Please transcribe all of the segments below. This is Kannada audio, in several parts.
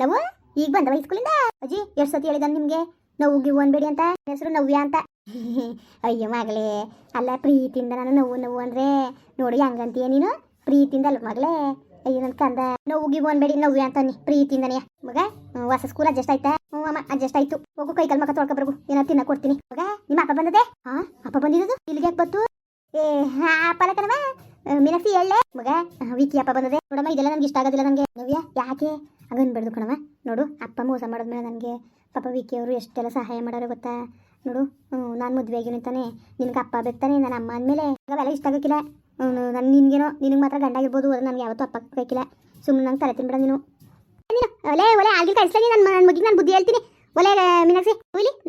ನಾವು ಈಗ ಬಂದವ ಸ್ಕೂಲಿಂದ ಅಜ್ಜಿ, ಎಷ್ಟು ಸತಿ ಹೇಳಿದ ನಿಮಗೆ? ನೋವು ಗಿವು ಅನ್ಬೇಡಿ ಅಂತ, ಹೆಸರು ನವ್ಯ ಅಂತ. ಅಯ್ಯೋ ಮಗಳೇ, ಅಲ್ಲ ಪ್ರೀತಿಯಿಂದ ನಾನು ನೋವು ನೋವು ಅಂದ್ರೆ ನೋಡಿ ಹಂಗಂತೀಯ ನೀನು? ಪ್ರೀತಿಯಿಂದ ಅಲ್ಲ ಮಗಳೇ. ಅಯ್ಯೋ ನನ್ನ ಕಂದ, ನೋವು ಗಿವು ಅನ್ಬೇಡಿ, ನವ್ಯ ಅಂತ ನೀ ಪ್ರೀತಿಯಿಂದನೇ. ಮಗ ಹೊಸ ಸ್ಕೂಲ್ ಅಡ್ಜಸ್ಟ್ ಆಯ್ತಾ? ಹ್ಞೂ ಅಮ್ಮ ಅಡ್ಜಸ್ಟ್ ಆಯ್ತು. ಹೋಗು, ಕೈ ಕಲ್ಮಕ ಮಕ್ಕ ತೊಳ್ಕೊಬರ್ಗು ಏನೋ ತಿನ್ನ ಕೊಡ್ತೀನಿ. ಮಗ, ನಿಮ್ಮ ಅಪ್ಪ ಬಂದದೆ ಹಾ ಅಪ್ಪ ಬಂದಿರೋದು? ಇಲ್ಲಿಗೆ ಯಾಕೆ ಬತ್ತು ಏ, ಹಾ ಕಣವ ಮೀನಾಕ್ಷಿ ಹೇಳಲೆ ಮಗ ವಿಕಿ ಅಪ್ಪ ಬಂದದೆ ನೋಡಮ್ಮ, ಇದೆಲ್ಲ ನನಗೆ ಇಷ್ಟ ಆಗೋದಿಲ್ಲ ನನಗೆ ನವ್ಯ, ಯಾಕೆ? ಹಂಗನ್ಬೇಡ್ದು ಕಣವ ನೋಡು, ಅಪ್ಪ ಮೋಸ ಮಾಡಿದ್ಮೇಲೆ ನನಗೆ ಪಾಪ ವಿಕಿ ಅವರು ಎಷ್ಟೆಲ್ಲ ಸಹಾಯ ಮಾಡೋರು ಗೊತ್ತಾ? ನೋಡು ನಾನು ಮದುವೆ ಆಗಿನ ತಾನೆ. ನಿನಗೆ ಅಪ್ಪ ಬೇಕಾನೆ ನನ್ನ ಅಮ್ಮ ಅಂದಮೇಲೆ ಅವೆಲ್ಲ ಇಷ್ಟ ಆಗೋಕ್ಕಿಲ್ಲ. ನಾನು ನಿನಗೇನೋ, ನಿನಗೆ ಮಾತ್ರ ಗಂಡ ಆಗಿರ್ಬೋದು ಅದು ನನಗೆ ಯಾವತ್ತೂ ಅಪ್ಪ ಬೇಕಿಲ್ಲ ಸುಮ್ಮನೆ ನಂಗೆ ತಲೆ ತಿನ್ಬೇಡ ನೀನು. ನೀನು ಒಲೆ ಒಲೆ ಆಗಿ ಕಳಿಸ್ಲಿ ನನ್ನ ನನ್ನ ಮಗಿಗೆ ನಾನು ಬುದ್ಧಿ ಹೇಳ್ತೀನಿ. ಒಲೆ ಮೀನಾಕ್ಷಿ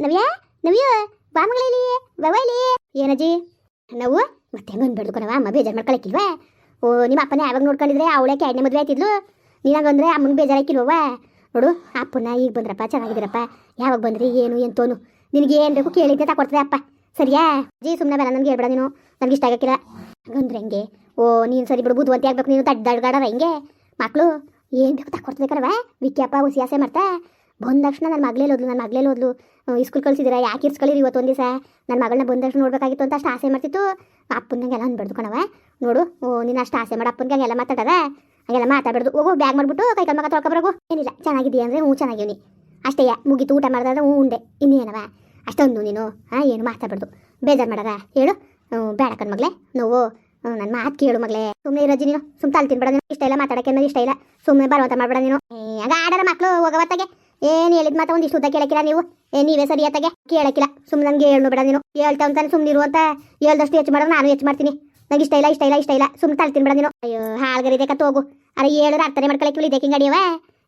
ನವ್ಯ ನವ್ಯ, ಬಾ ಮಗಳಲ್ಲಿ ಬವ ಇಲ್ಲಿ. ಏನಜ್ಜಿ ನಾವು ಮತ್ತೆ ಬಂದ್ಬಿಡ್ದು ಕಣವ ಅಮ್ಮ ಬೇಜಾರು ಮಾಡ್ಕೊಳಕ್ಕಿಲ್ವಾ ಓ, ನಿಮ್ಮ ಅಪ್ಪನೇ ಯಾವಾಗ ನೋಡ್ಕೊಂಡಿದ್ರೆ, ಅವಳೇ ಕ್ಯಾಡ್ನೆ ಮದುವೆ ಆಯ್ತಿದ್ಲು. ನೀನಾಗಂದ್ರೆ ಅಮ್ಮಂಗೆ ಬೇಜಾರಾಕಿಲ್ವ ನೋಡು ಅಪ್ಪನ ಈಗ ಬಂದ್ರಪ್ಪ, ಚೆನ್ನಾಗಿದ್ದೀರಪ್ಪ. ಯಾವಾಗ ಬಂದ್ರಿ, ಏನು, ಎಂತೋನು. ನಿನಗೆ ಏನು ಬೇಕು ಕೇಳಿದ್ದೆ ತಗೊಡ್ತದೆ ಅಪ್ಪ. ಸರಿಯಾ? ಜಿ ಸುಮ್ಮನೆ ಬೇಡ, ನನಗೆ ಹೇಳ್ಬೇಡ ನೀನು. ನನಗೆ ಇಷ್ಟ ಆಗಕ್ಕಿಲ್ಲ. ಹಂಗಂದ್ರೆ ಹೆಂಗೆ? ಓ, ನೀನು ಸರಿ ಬಿಡು ಬುದ್ಧಿವಂತಿ ಆಗ್ಬೇಕು ನೀನು ದಡ್ಡ ದಡ್ಗಾಡರ ಹೆಂಗೆ? ಮಕ್ಕಳು ಏನು ಬೇಕು ತಕೊಡ್ತದೆ ಕಣವ ವಿಕ್ಕಿ ಅಪ್ಪ ಹುಸಿ ಆಸೆ ಮಾಡ್ತಾ? ಬಂದ ತಕ್ಷಣ ನನ್ನ ಮಗಳೇ ಓದ್ಲು ನನ್ನ ಮಗಳೇ ಓದ್ಲು ಸ್ಕೂಲ್ ಕಳಿಸಿದಿರ, ಯಾಕೆ ಇರ್ಸ್ಕೊಳ್ಳಿರಿ ಇವತ್ತು ಒಂದು ದಿವಸ ನನ್ನ ಮಗಳನ್ನ ಬಂದ ತಕ್ಷಣ ನೋಡ್ಬೇಕಾಗಿತ್ತು ಅಂತ ಅಷ್ಟು ಆಸೆ ಮಾಡ್ತಿತ್ತು. ಅಪ್ಪನಿಗೆಲ್ಲ ಅನ್ಬಾರ್ದು ಕಣವ ನೋಡು, ಓ, ನೀನು ಅಷ್ಟು ಆಸೆ ಮಾಡಿ ಅಪ್ಪನಿಗೆ ಹಂಗೆಲ್ಲ ಮಾತಾಡದ. ಹಂಗೆಲ್ಲ ಮಾತಾಡ್ಬಿಡ್ದು ಹೋಗು ಬ್ಯಾಗ್ ಮಾಡ್ಬಿಟ್ಟು ಕೈ ಮಕ್ಕ ತೊಳ್ಕೊಬರಗು ಏನಿಲ್ಲ, ಚೆನ್ನಾಗಿದ್ದೀಯ ಅಂದರೆ ಹ್ಞೂ ಚೆನ್ನಾಗಿವ್ನಿ. ಅಷ್ಟೇ ಮುಗಿತು, ಊಟ ಮಾಡಿದ್ರೆ ಹ್ಞೂ ಉಂಡೆ. ಇನ್ನೇನವ? ಅಷ್ಟೊಂದು ನೀನು, ಹಾಂ, ಏನು ಮಾತಾಡ್ಬಾರ್ದು. ಬೇಜಾರು ಮಾಡಾರ ಹೇಳು. ಬೇಡ ಕಣ್ ಮಗಳೇ. ನೋವು. ನನ್ನ ಮಾತು ಕೇಳು ಮಗಳೇ. ಸುಮ್ಮನೆ ಇರೋಜಿ ನೀನು. ಸುಮ್ಮನೆ ತಲೆ ತಿನ್ಬೇಡ ನೀನು. ಇಷ್ಟ ಇಲ್ಲ ಮಾತಾಡಕ್ಕೆ ಅನ್ನೋದು ಇಷ್ಟ ಇಲ್ಲ. ಸುಮ್ಮನೆ ಬರುವಂತ ಮಾಡ್ಬೇಡ ನೀನು. ಆಗ ಆಡರ ಮಕ್ಕಳು ಹೋಗವತ್ತಾಗೆ ಏನು ಹೇಳಿದ ಮಾತ ಒಂದಿಷ್ಟು ಉದ್ದ ಕೇಳಕ್ಕಿಲ್ಲ ನೀವು? ಏ, ನೀವೇ ಸರಿ ಕೇಳಕ್ಕಿಲ್ಲ ಸುಮ್ಮನೆ ನನಗೆ ಹೇಳು ಬೇಡ ನೀನು. ಹೇಳ್ತಾ ಅಂತಾನೆ ಸುಮ್ಮನೆ ಇರುವಂತ ಹೇಳ್ದಷ್ಟು ಹೆಚ್ಚು ಮಾಡೋದು ನಾನು ಹೆಚ್ಚು ಮಾಡ್ತೀನಿ. ನಂಗೆ ಇಷ್ಟ ಇಲ್ಲ ಇಷ್ಟ ಇಲ್ಲ ಇಷ್ಟ ಇಲ್ಲ. ಸುಮ್ಮನೆ ತಳ್ತೀನಿ ತಿನ್ಬೇಡ ನೀನು. ಅಯ್ಯೋ, ಹಾಳ್ಗರಿದೆ ಕತ್ ಹೋಗು. ಅರೆ ಹೇಳಿದ್ರೆ ಅರ್ಥನೇ ಮಾಡ್ಕೊಳಕ್ಕೆ ಇದೆ ಹಿಂಗೆ ಅಡಿಯವ?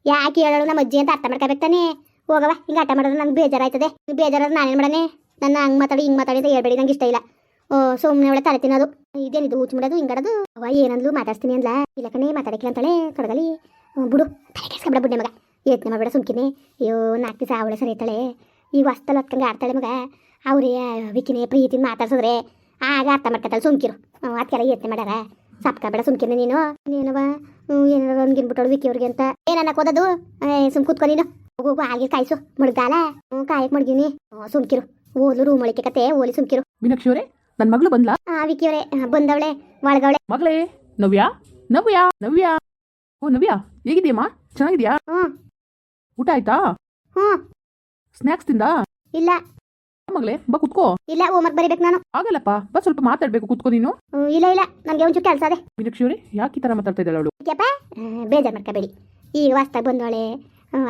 ಯಾಕೆ ಹೇಳೋಳು ನಮ್ಮ ಅಜ್ಜಿ ಅಂತ ಅರ್ಥ ಮಾಡ್ಕೋಬೇಕಾನೆ ಹೋಗವ ಹಿಂಗೆ ಆಟ ಮಾಡಿದ್ರೆ ನಂಗೆ ಬೇಜಾರಾಯ್ತದೆ. ಬೇಜಾರಾದ್ರೆ ನಾನೇನು ಮಾಡನೆ? ನನ್ನ ಹಂಗೆ ಮಾತಾಡಿ, ಹಿಂಗೆ ಮಾತಾಡಿ ಅಂತ ಹೇಳ್ಬೇಡಿ, ನಂಗೆ ಇಷ್ಟ ಇಲ್ಲ. ಓ ಸುಮ್ಮನೆ ಒಳ್ಳೆ ತಲೆ ತಿನ್ನೋದು. ಇದೇನಿದು ಹುಚ್ಚು ಮಾಡೋದು ಹಿಂಗಡದು ಅವ ಏನಂದ್ಲು ಮಾತಾಡ್ತೀನಿ ಅಂದ್ಲ? ಇಲ್ಲ ಕಣೆ ಮಾತಾಡಕ್ಕಿಲ್ಲ ಅಂತಳೆ ಕಡಗಲಿ ಬಿಡು. ತಲೆ ಬಿಡ್ನೆ ಮಗ ಯತ್ನ ಮಾಡಬೇಡ ಸುಮ್ಕಿನಿ. ಅಯ್ಯೋ ನಾಲ್ಕು ದಿವಸ ಅವಳೆ ಸರಿ ಇರ್ತಾಳೆ. ಈಗ ಹೊಸ್ತಲ್ಲಿ ಹೊತ್ಕಂಗೆ ಆಡ್ತಾಳೆ ಮಗ. ಅವ್ರೇ, ವಿಕಿನೇ ಪ್ರೀತಿನ ಮಾತಾಡ್ಸಿದ್ರೆ. ಆಗ ಅರ್ಥ ಮಾಡ್ಕೊತಾಳೆ. ಸುಮ್ಕಿರು. ಅದಕ್ಕೆಲ್ಲ ಯೋಚನೆ ಮಾಡ್ಯಾರ. ಸಪ್ಕಬೇಡ ಸುಮ್ಕಿನ ನೀನು. ನೀನವ ಏನಾರ ಒಂದ್ಗಿನ್ಬಿಟ್ಟಳು ವಿಕಿ ಅವ್ರಿಗೆ ಅಂತ. ಏನನ್ನ ಓದೋದು ಸುಮ್ ಕೂತ್ಕೊ ನೀನು. ಹೋಗು ಹೋಗು ಕಾಯಿಸು. ಮುಳುಗಾಲ ಹ್ಞೂ ಕಾಯಕ್ ಮಡ್ಗಿನಿ ಸುಮ್ಕಿರು. ಓದು ರೂಮ್ ಒಳಿಕೆ ಕತೆ ಓಲಿ ಸುಮ್ಕಿರು. ಮೀನಾಕ್ಷಿ ಅವರೇ ನನ್ನ ಮಗಳು ಬಂದ್ಲಾ? ಆ ವಿಕಿ ಅವರೇ ಬಂದವಳೆ ಒಳಗವಳೆ ಮಗಳೇ ನವ್ಯ? ನವ್ಯ? ನವ್ಯಾ? ಓ ನವ್ಯ ಹೇಗಿದ್ಯಮ್ಮ ಚೆನ್ನಾಗಿದ್ಯಾ ಹ್ಞೂ ಊಟ ಆಯ್ತಾ? ಹ್ಞೂ ಸ್ನ್ಯಾಕ್ಸ್ ತಿಂದ? ಇಲ್ಲ. ಮಗಳೇ ಬಾ ಕುತ್ಕೋ. ಇಲ್ಲ ಹೋಮ್ವರ್ಕ್ ಬರೀಬೇಕು ನಾನು. ಆಗಲ್ಲಪ್ಪ ಬಾ ಸ್ವಲ್ಪ ಮಾತಾಡ್ಬೇಕು ಕುತ್ಕೋ ನೀನು. ಹ್ಮ್, ಇಲ್ಲ ಇಲ್ಲ ನನಗೆ ಒಂಚೂರು ಕೆಲಸ ಅದೇ ಮೀನಾಕ್ಷಿ ಅವರೇ ಯಾಕೆ ಈ ಥರ ಮಾತಾಡ್ತಾ ಇದ್ದಾಳೆ ಅವಳು? ಯಾಕಪ್ಪ ಬೇಜಾರು ಮಾಡ್ಕೋಬೇಡಿ. ಈಗ ಹೊಸ್ದಾಗಿ ಬಂದವಳೆ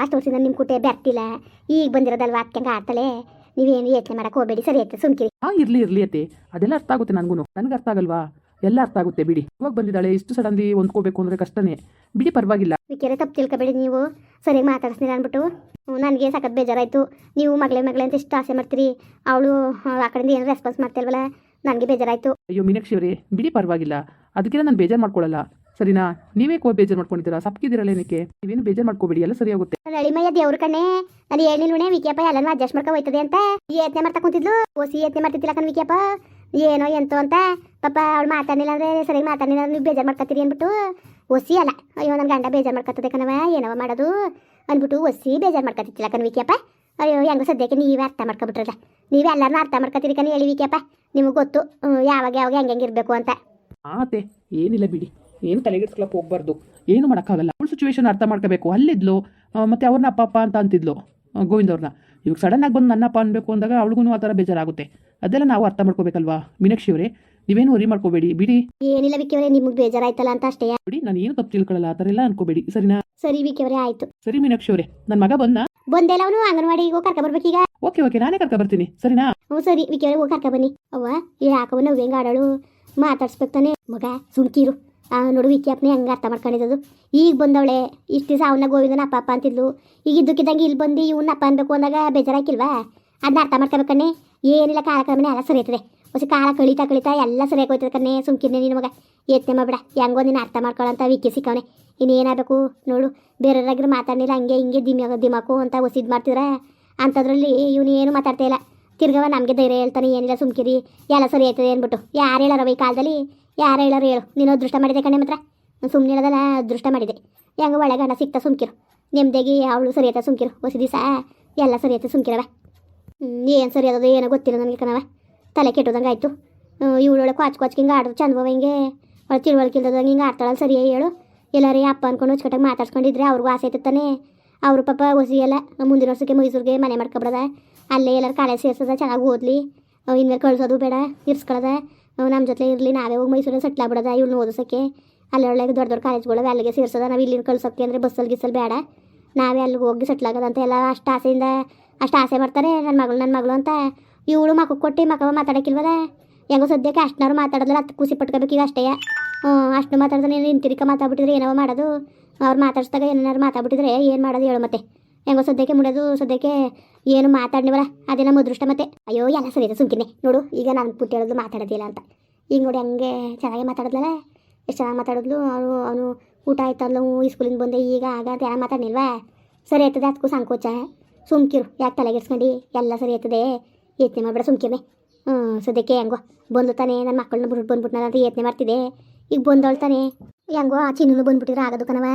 ಅಷ್ಟು ವರ್ಷದಿಂದ ನಿಮ್ಮ ಕುಟೆ ಬೆರ್ತಿಲ್ಲ. ಈಗ ಬಂದಿರೋದಲ್ವಾ ಅಕ್ಕಂಗೆ ಆಡ್ತಾಳೆ? ನೀವೇನು ಯೋಚನೆ ಮಾಡಕ್ಕೆ ಹೋಗ್ಬೇಡಿ ಸರಿ ಆಯ್ತು ಸುಮ್ಕಿರಿ. ಹಾ ಇರ್ಲಿ ಇರ್ಲಿ ಅತ್ತೆ. ಅದೆಲ್ಲ ಅರ್ಥ ಆಗುತ್ತೆ ನನಗೂ ನನಗೆ ಅರ್ಥ ಆಗಲ್ವಾ? ಎಲ್ಲ ಅರ್ಥ ಆಗುತ್ತೆ ಬಿಡಿ. ಇವಾಗ ಬಂದಿದ್ದಾಳೆ ಇಷ್ಟು ಸಡನ್ಲಿ ಹೊಂದ್ಕೋಬೇಕು ಅಂದ್ರೆ ಕಷ್ಟನೇ. ಬಿಡಿ ಪರವಾಗಿಲ್ಲ. ಕೆರೆ ತಪ್ಪು ತಿಳ್ಕೊಬೇಡಿ ನೀವು. ಸರಿಯಾಗಿ ಮಾತಾಡಿಸ್ತೀರ ಅಂದ್ಬಿಟ್ಟು. ನನಗೆ ಸಖತ್ ಬೇಜಾರಾಯಿತು. ನೀವು ಮಗಳೇ ಮಗಳೇ ಅಂತ ಇಷ್ಟು ಆಸೆ ಮಾಡ್ತೀರಿ. ಅವಳು ಆ ಕಡೆಯಿಂದ ಏನು ರೆಸ್ಪಾನ್ಸ್ ಮಾಡ್ತಿಲ್ವಲ್ಲ? ನನಗೆ ಬೇಜಾರಾಯಿತು. ಅಯ್ಯೋ ಮೀನಾಕ್ಷಿ ಅವರೇ ಬಿಡಿ ಪರವಾಗಿಲ್ಲ. ಅದಕ್ಕೆಲ್ಲ ನಾನು ಬೇಜಾರು ಮಾಡ್ಕೊಳ್ಳಲ್ಲ ಸರಿನಾ? ನೀವೇ ಕೋ ಬೇಜಾರು ಮಾಡ್ಕೊಂಡಿದ್ದೀರಾ? ಸಪ್ಕಿದ್ದೀರಲ್ಲ ಏನಕ್ಕೆ? ನೀವೇನು ಬೇಜಾರು ಮಾಡ್ಕೋಬೇಡಿ ಎಲ್ಲ ಸರಿಯಾಗುತ್ತೆ ಅಳಿಮಯ್ಯ ದೇವ್ರ ಕಣ್ಣೆ ನಾನು ಹೇಳಿಲ್ವಣೆ ವಿಕ್ಯಪ್ಪ ಎಲ್ಲನೂ ಅಡ್ಜಸ್ಟ್ ಮಾಡ್ಕೊ ಹೋಯ್ತದೆ ಅಂತ. ಈ ಯತ್ನೆ ಮಾಡ್ತಾ ಕುಂತಿದ್ಲು. ಓಸಿ ಯತ್ನೆ ಮಾಡ್ತಿದ್ದಿಲ್ಲ ಕಣ್ ವಿಕ್ಯಪ್ಪ. ಏನೋ ಎಂತೋ ಅಂತ. ಪಾಪ ಅವ್ಳು ಮಾತಾಡಲಿಲ್ಲ ಅಂದ್ರೆ ಸರಿಯಾಗಿ ಮಾತಾಡಲಿಲ್ಲ ನೀವು ಬೇಜಾರು ಮಾಡ್ಕೊತೀರಿ ಅಂದ್ಬಿಟ್ಟು. ಒಸಿ ಅಲ್ಲ. ಅಯ್ಯೋ ನನ್ನ ಗಂಡ ಬೇಜಾರು ಮಾಡ್ಕೊತದೆ ಕಣವ ಏನವ ಮಾಡೋದು? ಅಂದ್ಬಿಟ್ಟು ಒಸಿ ಬೇಜಾರು ಮಾಡ್ಕೊತಿತ್ತಿಲ್ಲ ಕಣ್ ವಿಕ್ಯಪ್ಪ. ಅಯ್ಯೋ, ಹೆಂಗೋ ಸದ್ಯಕ್ಕೆ ನೀವೇ ಅರ್ಥ ಮಾಡ್ಕೊಬಿಟ್ರಲ್ಲ ನೀವೇ ಎಲ್ಲರನ್ನ ಅರ್ಥ ಮಾಡ್ಕೊತೀರಿ ಕಣ ಹೇಳಿ ವಿಕ್ಯಪ್ಪ. ನಿಮಗೆ ಗೊತ್ತು ಯಾವಾಗ ಯಾವಾಗ ಹೆಂಗೆ ಹೆಂಗೆ ಇರಬೇಕು ಅಂತ. ಆತೆ, ಏನಿಲ್ಲ ಬಿಡಿ. ಏನು ತಲೆಗೆಡ್ಸ್ಕೊಳಕ್ಕೆ ಹೋಗ್ಬಾರ್ದು. ಏನು ಮಾಡೋಕ್ಕಾಗಲ್ಲ. ಅವ್ಳ ಸಿಚುವೇಶನ್ ಅರ್ಥ ಮಾಡ್ಕೋಬೇಕು. ಅಲ್ಲಿದ್ಲು ಮತ್ತೆ ಅವ್ರನ್ನ ಅಪ್ಪ ಅಪ್ಪ ಅಂತ ಅಂತಿದ್ಲು ಗೋವಿಂದ ಅವ್ರನ್ನ. ಇವಾಗ ಸಡನ್ನಾಗಿ ಬಂದು ನನ್ನಪ್ಪ ಅನ್ಬೇಕು ಅಂದಾಗ ಅವಳಿಗೂ ಆ ಥರ ಬೇಜಾರಾಗುತ್ತೆ. ಅದೆಲ್ಲ ನಾವು ಅರ್ಥ ಮಾಡ್ಕೋಬೇಕಲ್ವಾ? ಮೀನಾಕ್ಷಿ ಅವರೇ ನೀವೇನು ವರಿ ಮಾಡ್ಕೋಬೇಡಿ ಬಿಡಿ. ಏನಿಲ್ಲ ವಿಕ್ಯವರೇ ನಿಮಗೆ ಬೇಜಾರಾಯ್ತಲ್ಲ ಅಂತ ಅಷ್ಟೇ. ಬಿಡಿ ನಾನು ಏನು ತಪ್ಪು ತಿಳ್ಕೊಳ್ಳಲ್ಲ ಆ ಥರ ಎಲ್ಲ ಅನ್ಕೋಬೇಡಿ ಸರಿನಾ? ಸರಿ ವಿಕ್ಯವರೇ ಆಯ್ತು. ಸರಿ ಮೀನಾಕ್ಷಿ ಅವರೇ ನನ್ನ ಮಗ ಬಂದ? ಬಂದೆಲ್ಲ ಅವನು ಅಂಗನವಾಡಿಗೆ ಹೋಗಿ ಕರ್ಕೊಬರ್ಬೇಕೀಗ ಓಕೆ ಓಕೆ ನಾನೇ ಕರ್ಕ ಬರ್ತೀನಿ ಸರಿನಾ? ಹ್ಞೂ ಸರಿ ವಿಕ್ಯವರೇ ಹೋಗಿ ಕರ್ಕ ಬನ್ನಿ. ಅವ್ವ ಯಾಕವ ನಾವು ಹೆಂಗೆ ಆಡೋಳು? ಮಾತಾಡ್ಸ್ಬೇಕು ತಾನೆ. ಮಗ ಸುಮ್ಕಿರು ಆ ನೋಡು ವಿಕ್ಯಪ್ಪನೇ ಹಂಗೆ ಅರ್ಥ ಮಾಡ್ಕೊಂಡಿದ್ದು ಈಗ ಬಂದವಳೆ ಇಷ್ಟು ದಿವಸ ಅವನ ಗೋವಿಂದನ ಅಪ್ಪ ಅಪ್ಪ ಅಂತಿದ್ಲು. ಈಗ ಇದ್ದಕ್ಕಿದ್ದಂಗೆ ಇಲ್ಲಿ ಬಂದು ಇವನ್ನ ಅಪ್ಪ ಅನ್ಬೇಕು ಅಂದಾಗ ಬೇಜಾರಾಕಿಲ್ವಾ ಅದನ್ನ ಅರ್ಥ ಮಾಡ್ಕೋಬೇಕನ್ನೇ ಏನಿಲ್ಲ ಕಾರ್ಯಕ್ರಮನೇ ಕ್ರಮನೆ ಎಲ್ಲ ಸರಿ ಹೊಸ ಕಾಲ ಕಳೀತಾ ಕಳೀತಾ ಎಲ್ಲ ಸರಿಯಾಗಿ ಹೋಯ್ತದ ಕಣ್ಣೆ ಸುಮ್ಕಿರ್ನೆ ನಿನ್ನ ಮಗ. ಯತ್ನೆ ಮಾಡ್ಬೇಡ ಹೆಂಗೋ ನೀನು ಅರ್ಥ ಮಾಡ್ಕೊಳ್ಳೋಂತ ವಿಕ್ಕಿ ಸಿಕ್ಕವನೆ. ಇನ್ನೇನಾಗಬೇಕು ನೋಡು ಬೇರೆಯವ್ರಾಗಿರೋ ಮಾತಾಡಲಿಲ್ಲ, ಹಂಗೆ ಹಿಂಗೆ ದಿಮ್ಯಾಗ ದಿಮಾಕು ಅಂತ ಹೊಸಿದ್ ಮಾಡ್ತಿದ್ರ ಅಂಥದ್ರಲ್ಲಿ ಇವನು ಏನು ಮಾತಾಡ್ತಾ ಇಲ್ಲ. ತಿರ್ಗವ ನಮಗೆ ಧೈರ್ಯ ಹೇಳ್ತಾನೆ, ಏನಿಲ್ಲ ಸುಮ್ಕಿರಿ, ಎಲ್ಲ ಸರಿ ಆಯ್ತದೆ ಅಂದ್ಬಿಟ್ಟು. ಯಾರು ಹೇಳಾರ ಈ ಕಾಲದಲ್ಲಿ? ಯಾರು ಹೇಳಾರು ಹೇಳು. ನೀನು ಅದೃಷ್ಟ ಮಾಡಿದೆ ಕಣೆ ಮಾತ್ರ. ಸುಮ್ಮನೆ ಹೇಳೋದಲ್ಲ ಅದೃಷ್ಟ ಮಾಡಿದೆ. ಹೆಂಗೆ ಒಳ್ಳೆ ಗಂಡ ಸಿಕ್ತಾ ಸುಮ್ಕಿರು. ನೆಮ್ಮದಿಯಾಗಿ ಅವಳು ಸರಿ ಆಯ್ತಾ ಸುಮ್ಕಿರು. ಹೊಸ ದಿವಸ ಎಲ್ಲ ಸರಿ ಆಯ್ತಾ ಸುಮ್ಕಿರವ ಏನು ಸರಿ ಆದದು ಏನೋ ಗೊತ್ತಿಲ್ಲ ನನಗೆ ಕಣವ ತಲೆ ಕೆಟ್ಟೋದಂಗೆ ಆಯಿತು. ಇವಳೊಳಗೆ ಕ್ವಾಚ್ ಹಿಂಗೆ ಆಡೋದು ಚಂದವ ಹಿಂಗೆ. ಅವಳು ತಿಳುವಳಿಕೆ ಇಲ್ದಂಗೆ ಹಿಂಗೆ ಆಡ್ತಾಳಲ್ಲ ಸರಿಯೇ ಹೇಳು. ಎಲ್ಲರೇ ಅಪ್ಪ ಅನ್ಕೊಂಡು ಅಚ್ಚುಕಟ್ಟಾಗಿ ಮಾತಾಡ್ಸ್ಕೊಂಡಿದ್ರೆ ಅವ್ರಿಗೂ ಆಸೆ ಇರ್ತಾನೆ ತಾನೇ ಅವ್ರ ಪಾಪ ಹೊಸಿ ಎಲ್ಲ ಮುಂದಿನ ವರ್ಷಕ್ಕೆ ಮೈಸೂರಿಗೆ ಮನೆ ಮಾಡ್ಕೊಬಿಡದ. ಅಲ್ಲೇ ಎಲ್ಲರೂ ಕಾಲೇಜ್ ಸೇರ್ಸದ, ಚೆನ್ನಾಗಿ ಓದಲಿ. ಇನ್ಮೇಲೆ ಕಳಿಸೋದು ಬೇಡ ಇರ್ಸ್ಕೊಳ್ಳೋದ ನಮ್ಮ ಜೊತೆ ಇರಲಿ, ನಾವೇ ಹೋಗಿ ಮೈಸೂರಲ್ಲಿ ಸೆಟ್ಲ್ ಇವ್ಳನ್ನ ಓದಿಸೋಕ್ಕೆ. ಅಲ್ಲಿ ಒಳ್ಳೆ ದೊಡ್ಡ ದೊಡ್ಡ ಕಾಲೇಜ್ಗಳು ಅಲ್ಲಿಗೆ ಸೇರ್ಸೋದ, ನಾವು ಇಲ್ಲಿ ಕಳ್ಸೋಕ್ಕೆ ಅಂದರೆ ಬಸ್ಸಲ್ಲಿ ಗಿಸ್ಸಲ್ಲಿ ಬೇಡ. ನಾವೇ ಅಲ್ಲಿಗೆ ಹೋಗಿ ಸೆಟ್ಲ್ ಆಗೋದಂತ ಎಲ್ಲ ಅಷ್ಟು ಆಸೆಯಿಂದ, ಅಷ್ಟು ಆಸೆ ಮಾಡ್ತಾರೆ ನನ್ನ ಮಗಳು ನನ್ನ ಮಗಳು ಅಂತ. ಇವಳು ಮಕ್ಕ ಕೊಟ್ಟು ಮಕ್ಕಳು ಮಾತಾಡಕ್ಕಿಲ್ವದ? ಹೆಂಗೋ ಸದ್ಯಕ್ಕೆ ಅಷ್ಟನಾರು ಮಾತಾಡೋದಿಲ್ಲ ಹತ್ತು ಖುಷಿ ಪಟ್ಕೋಬೇಕು ಈಗ ಅಷ್ಟೇ. ಅಷ್ಟು ಮಾತಾಡ್ತಾನೆ ಹಿಂತಿರಿಕ ಮಾತಾಡ್ಬಿಟ್ಟಿದ್ರೆ ಏನೋ ಮಾಡೋದು? ಅವ್ರು ಮಾತಾಡ್ಸ್ದಾಗ ಏನಾರು ಮಾತಾಡ್ಬಿಟ್ಟಿದ್ರೆ ಏನು ಮಾಡೋದು ಹೇಳು ಮತ್ತೆ. ಹೆಂಗೋ ಸದ್ಯಕ್ಕೆ ಮುಡೋದು ಸದ್ಯಕ್ಕೆ ಏನು ಮಾತಾಡ್ನಿವಲ್ಲ, ಅದೇ ನಮ್ಮ ಅದೃಷ್ಟ ಮತ್ತೆ. ಅಯ್ಯೋ, ಎಲ್ಲ ಸರಿ ಇದೆ ಸುಮ್ಕಿನೇ. ನೋಡು, ಈಗ ನಾನು ಪುಟ್ಟಿ ಹೇಳೋದು ಮಾತಾಡೋದಿಲ್ಲ ಅಂತ. ಈಗ ನೋಡಿ ಹಂಗೆ ಚೆನ್ನಾಗಿ ಮಾತಾಡಿದ್ಲಲ್ಲ? ಎಷ್ಟು ಚೆನ್ನಾಗಿ ಮಾತಾಡಿದ್ಲು? ಅವನು ಅವನು ಊಟ ಆಯ್ತಲ್ಲ ಈ ಸ್ಕೂಲಿಂದ ಬಂದೆ, ಈಗ ಆಗ ಅಂತ ಯಾರು ಮಾತಾಡ್ನಿಲ್ವಾ? ಸರಿ ಆಯ್ತದೆ ಅದಕ್ಕೂ ಸಂಕೋಚ. ಸುಮ್ಕಿರು, ಯಾಕೆ ತಲೆಗೆಡ್ಸ್ಕೊಂಡು ಎಲ್ಲ ಸರಿ ಆಯ್ತದೆ. ಯತ್ನೆ ಮಾಡಬೇಡ ಸುಮ್ಕಿರ್ನೆ ಹ್ಞೂ, ಸದ್ಯಕ್ಕೆ ಹೆಂಗೋ ಬಂದು ತಾನೆ ನನ್ನ ಮಕ್ಕಳನ್ನ ಬಿಟ್ಬಿಟ್ಟು ಬಂದ್ಬಿಟ್ನಲ್ಲ ಅಂತ ಯತ್ನೆ ಮಾಡ್ತಿದ್ದೆ. ಈಗ ಬಂದವಳು ತಾನೆ. ಹೆಂಗೋ ಆ ಚಿನ್ನೂ ಬಂದ್ಬಿಟ್ಟಿದ್ರೆ ಆಗೋದು ಕಣವ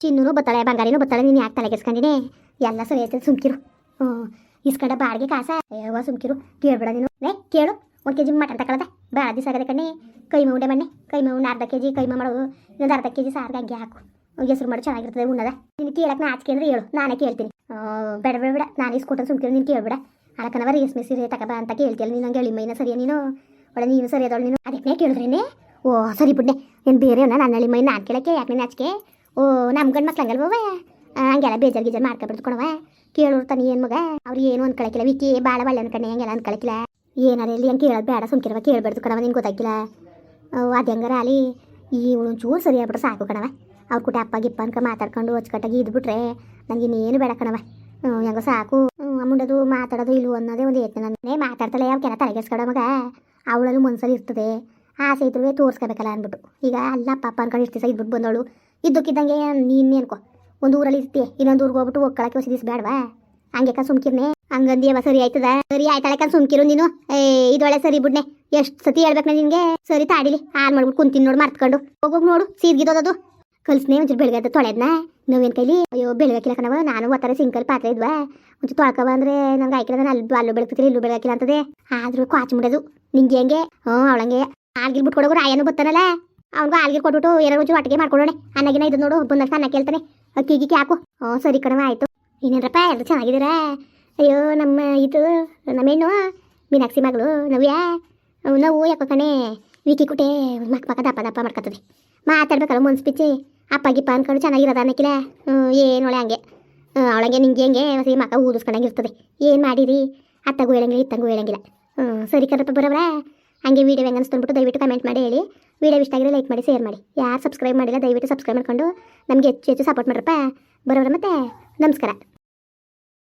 ಚಿನ್ನೂ ಬತ್ತಾಳೆ, ಬಂಗಾರಿನೂ ಬತ್ತಾಳೆ, ನೀನು ಯಾಕೆ ತಲೆಗೆಸ್ಕೊಂಡಿನಿ ಎಲ್ಲ ಸರಿ ಸುಮ್ಕಿರು. ಹ್ಞೂ, ಇಸ್ಕಡೆ ಬಾಡಿಗೆ ಕಾಸ. ಯಾವ ಸುಮ್ಕಿರು. ಕೇಳ್ಬೇಡ ನೀನು. ಏ ಕೇಳು. ಒಂದು ಕೆ ಜಿ ಮಟನ್ ತಗೊಳ್ಳದೆ ಭಾಳ ದಿವಸ ಆಗದೆ ಕಣ್ಣಿ ಕೈಮ ಉಂಡೆ ಮಣ್ಣೆ ಕೈಮ ಉಂಡೆ ಅರ್ಧ ಕೆ ಜಿ ಕೈಮ ಮಾಡೋದು ಇನ್ನೊಂದು ಅರ್ಧ ಕೆ ಜಿ ಸಾರಿಗೆ ಹಂಗೆ ಹಾಕು. ಹೆಸರು ಮಾಡಿ, ಚೆನ್ನಾಗಿರ್ತದೆ ಉಣ್ಣದ. ನೀನು ಕೇಳಕ್ಕೆ ನಾಚಿಕೆ ಅಂದ್ರೆ ಹೇಳು. ನಾನೇ ಕೇಳ್ತೀನಿ. ಬೇಡ ಬೇಡ ಬೇಡ. ನಾನು ಇಸ್ಕೊಟ್ಟು ಸುಮ್ಕಿರು, ನೀನು ಕೇಳ್ಬೇಡ. ಅಳಕನವ ರೇಸ್ಮೆ ಸೀರೆ ತಗಬ ಅಂತ ಕೇಳ್ತಿಯಲ್ಲ ನೀನು ಹಂಗೆ ಎಳಿಮೈನ ಸರಿಯಾ ನೀನು? ಒಳ್ಳೆ ನೀನು ಸರಿ ಅದವಳು ನೀನು? ಅದಕ್ಕೆ ಕೇಳಿದ್ರೇನೆ ಓ, ಸರಿ ಬಿಡ್ನೆ ಏನು ಬೇರೆ ನನ್ನ ಎಳಿಮೈ ನಾನು ಕೇಳಕ್ಕೆ, ಯಾಕೆ ನೀನು ನಾಚಿಕೆ? ಓ ನಮ್ಮ ಗಂಡು ಮಕ್ಳು ಹಂಗಲ್ವವ ಹಂಗೆಲ್ಲ ಬೇಜಾರ್ ಗೀಜಾರು ಮಾಡ್ಕೊಬಿಡ್ತು ಕೊಣವ ಕೇಳೋರು ತಾನೆ ಏನು ಮಗ? ಅವ್ರು ಏನು ಅನ್ಕೊಳಕಿಲ್ಲ. ವಿಕಿ ಭಾಳ ಒಳ್ಳೆ ಅನ್ಕೊಂಡೆ ಹಂಗೆಲ್ಲ ಅನ್ಕೊಳಕಿಲ್ಲ. ಏನಾರ ಇಲ್ಲಿ ಹಂಗೆ ಕೇಳೋದು ಬೇಡ ಸುಮ್ಕಿರವ ಕೇಳಬಾರ್ದು ಕಣವ ನಿನ್ಗೆ ಗೊತ್ತಾಗಿಲ್ಲ ಅದು ಹೆಂಗಾರ ಅಲ್ಲಿ? ಈ ಒಂಚೂರು ಸರಿ ಆಗ್ಬಿಟ್ರೆ ಸಾಕು ಕಣವ ಅವ್ರ ಕೂಟ ಅಪ್ಪ, ಗಿಪ್ಪ ಅನ್ಕ ಮಾತಾಡ್ಕೊಂಡು ಅಚ್ಚುಕಟ್ಟಾಗಿ ಇದ್ಬಿಟ್ರೆ ನನಗೆ ಇನ್ನೇನು ಬೇಡ ಕಣವ ಹೆಂಗೋ ಸಾಕು. ಮುಂಡದು ಮಾತಾಡೋದು ಇಲ್ವೋ ಅನ್ನೋದೇ ಒಂದು ಏತ್ನೆ ನಾನೇ ಮಾತಾಡ್ತಾಳೆ ಯಾವ ಕೆನ ತಲೆಗೆಸ್ಕಡ ಮಗ. ಅವಳಲ್ಲೂ ಮನ್ಸಲ್ಲಿ ಇರ್ತದೆ. ಆಸೆ ಇದ್ರೂ ತೋರಿಸ್ಕೋಬೇಕಲ್ಲ ಅಂದ್ಬಿಟ್ಟು. ಈಗ ಅಲ್ಲ ಪಾಪ ಅನ್ಕೊಂಡು ಇಷ್ಟು ದಿವಸ ಇದ್ಬಿಟ್ಟು ಬಂದವಳು. ಇದ್ದಕ್ಕಿದ್ದಂಗೆ ನೀನು ಅನ್ಕೋ. ಒಂದು ಊರಲ್ಲಿ ಇರ್ತೀಯ ಇನ್ನೊಂದು ಊರಿಗೆ ಹೋಗ್ಬಿಟ್ಟು ಒಕ್ಕಳಕ್ಕೆ ಹೊಸ ಬೇಡವಾ ಹಂಗೆ ಸುಮ್ಕಿರ್ನೆ. ಹಂಗಂದಿಯವ ಸರಿ ಆಯ್ತದ? ಸರಿ ಆಯ್ತಾಳೆ ಸುಮ್ಕಿರು ನೀನು. ಏ ಇದೊಳೆ ಸರಿ ಬಿಡ್ನೆ. ಎಷ್ಟು ಸತಿ ಹೇಳ್ಬೇಕು ನಿನ್ಗೆ? ಸರಿ ತಾಡಿಲಿ. ಹಾಲು ಮಾಡ್ಬಿಟ್ಟು ಕುಂತೀನಿ ನೋಡು, ಮರ್ತ್ಕೊಂಡು. ಹೋಗೋಗಿ ನೋಡು ಸೀರ್ಗಿದೋದದು ಕಲ್ಸ್ನೇ ಒಂಚೂರು ಬೆಳಗ್ಗೆ ತೊಳೆದ್ನ. ನೋವೇನ್ ಕೈಲಿ ಅಯ್ಯೋ ಬೆಳಗಾಕಿಲ್ಲ ಕಣವ ನಾನು ಒತ್ತಾರೆ ಸಿಂಕಲ್ ಪಾತ್ರೆ ಇದ್ವಾ. ಒಂಚೂರು ತೊಳ್ಕವ ಅಂದ್ರೆ ನಂಗೆ ಆಯ್ಕಿಲ್ಲ ನಾನು ಅಲ್ಲಿ, ಅಲ್ಲೂ ಬೆಳಗ್ತಿಲ್ಲ ಇಲ್ಲೂ ಬೆಳಗಾಕಿಲ್ಲ ಅಂತದೆ. ಆದ್ರೂ ಕ್ವಾಚ್ ಮುಡೋದು ನಿಂಗೆ ಹೆಂಗೆ? ಹ್ಞೂ, ಅವಳಂಗೆ. ಆಲ್ಗಿರ್ ಬಿಟ್ಕೊಡೋರು ರಾಯನು ಬರ್ತಾನಲ್ಲ ಅವ್ನಿಗೂ ಆಲ್ಗಿಲ್ ಕೊಟ್ಬಿಟ್ಟು ಏನಾರು ಒಂಚೂರು ಅಟ್ಟಿಗೆ ಮಾಡ್ಕೊಡೋಣ. ಅನ್ನಗಿನ ಇದು ನೋಡು ಬಂದಷ್ಟು ಅನ್ನ ಕೇಳ್ತಾನೆ. ಅಕ್ಕಿಗೆ ಹಾಕು. ಹ್ಞೂ, ಸರಿ ಕಣವ ಆಯ್ತು. ಇನ್ನೇನ್ರಪ್ಪ ಎಲ್ಲರೂ ಚೆನ್ನಾಗಿದ್ದೀರಾ? ಅಯ್ಯೋ, ನಮ್ಮ ಇದು, ನಮ್ಮ ಹೆಣ್ಣು, ಮೀನಾಕ್ಷಿ ಮಗಳು, ನವ್ಯಾ. ನಾವು ಯಾಕೋ ಕಣೆ. ವಿಕಿ ಕುಟೆ ಮಕ್ಕ ಪಕ್ಕ ದಪ್ಪ ದಪ್ಪ ಮಾಡ್ಕೊತದೆ ಮಾತಾಡ್ಬೇಕಲ್ಲ ಮನ್ಸು ಪಿಚ್ಚಿ ಪಾನ್ ಅನ್ಕೊಂಡು ಚೆನ್ನಾಗಿರೋದ ಅನ್ನಕ್ಕಿಲ್ಲ ಏನು ಒಳ್ಳೆ ಹಂಗೆ. ಅವಳಂಗೆ ನಿಂಗೆ ಹೆಂಗೆ? ಸರಿ ಮಕ್ಕ ಊದಿಸ್ಕೊಂಡಂಗೆ ಇರ್ತದೆ. ಏನು ಮಾಡಿರಿ? ಅತ್ತಗೂ ಹೇಳಂಗಿಲ್ಲ, ಇತ್ತಂಗೂ ಹೇಳಂಗಿಲ್ಲ. ಹ್ಞೂ ಸರಿ ಕರಪ್ಪ ಬರೋಬ್ರ ಹಂಗೆ ವೀಡಿಯೋ ಹೆಂಗೆ ಅನ್ಸ್ಕೊಂಡ್ಬಿಟ್ಟು ದಯವಿಟ್ಟು ಕಮೆಂಟ್ ಮಾಡಿ ಹೇಳಿ. ವೀಡಿಯೋ ಇಷ್ಟ ಆಗಿದ್ರೆ ಲೈಕ್ ಮಾಡಿ ಶೇರ್ ಮಾಡಿ. ಯಾರು ಸಬ್ಸ್ಕ್ರೈಬ್ ಮಾಡಿಲ್ಲ, ದಯವಿಟ್ಟು ಸಬ್ಸ್ಕ್ರೈಬ್ ಮಾಡ್ಕೊಂಡು ನಮಗೆ ಹೆಚ್ಚು ಹೆಚ್ಚು ಸಪೋರ್ಟ್ ಮಾಡ್ರಪ್ಪ. ಬರೋಬ್ರ ಮತ್ತೆ, ನಮಸ್ಕಾರ.